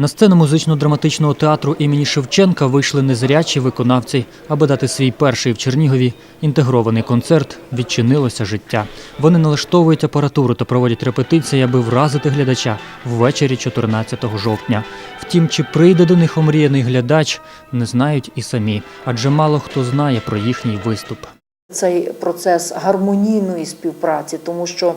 На сцену музично-драматичного театру імені Шевченка вийшли незрячі виконавці, аби дати свій перший в Чернігові інтегрований концерт відчинилося життя. Вони налаштовують апаратуру та проводять репетиції, аби вразити глядача ввечері 14 жовтня. Втім, чи прийде до них омріяний глядач, не знають і самі, адже мало хто знає про їхній виступ. цей процес гармонійної співпраці, тому що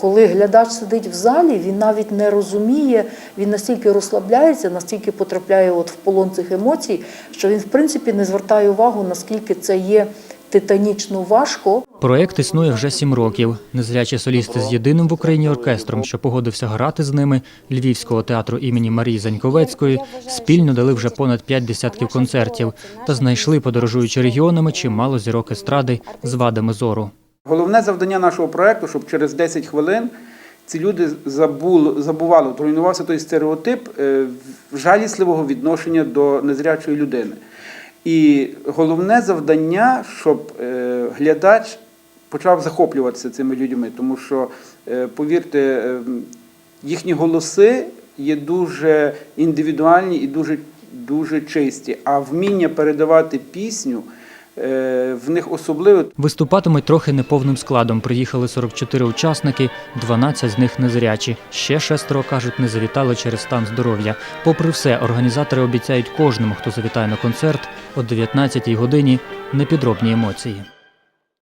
коли глядач сидить в залі, він навіть не розуміє, він настільки розслабляється, настільки потрапляє от в полон цих емоцій, що він в принципі не звертає увагу, наскільки це є титанічно важко. Проєкт існує вже сім років. Незрячі солісти з єдиним в Україні оркестром, що погодився грати з ними Львівського театру імені Марії Заньковецької, спільно дали вже понад п'ять десятків концертів та знайшли, подорожуючи регіонами, чимало зірок естради з вадами зору. Головне завдання нашого проекту, щоб через 10 хвилин ці люди забули, забували, руйнувався той стереотип е, жалісливого відношення до незрячої людини. І головне завдання, щоб е, глядач почав захоплюватися цими людьми, тому що, е, повірте, е, їхні голоси є дуже індивідуальні і дуже, дуже чисті, а вміння передавати пісню в них особливо. Виступатимуть трохи неповним складом. Приїхали 44 учасники, 12 з них незрячі. Ще шестеро кажуть, не завітали через стан здоров'я. Попри все, організатори обіцяють кожному, хто завітає на концерт о 19-й годині непідробні емоції.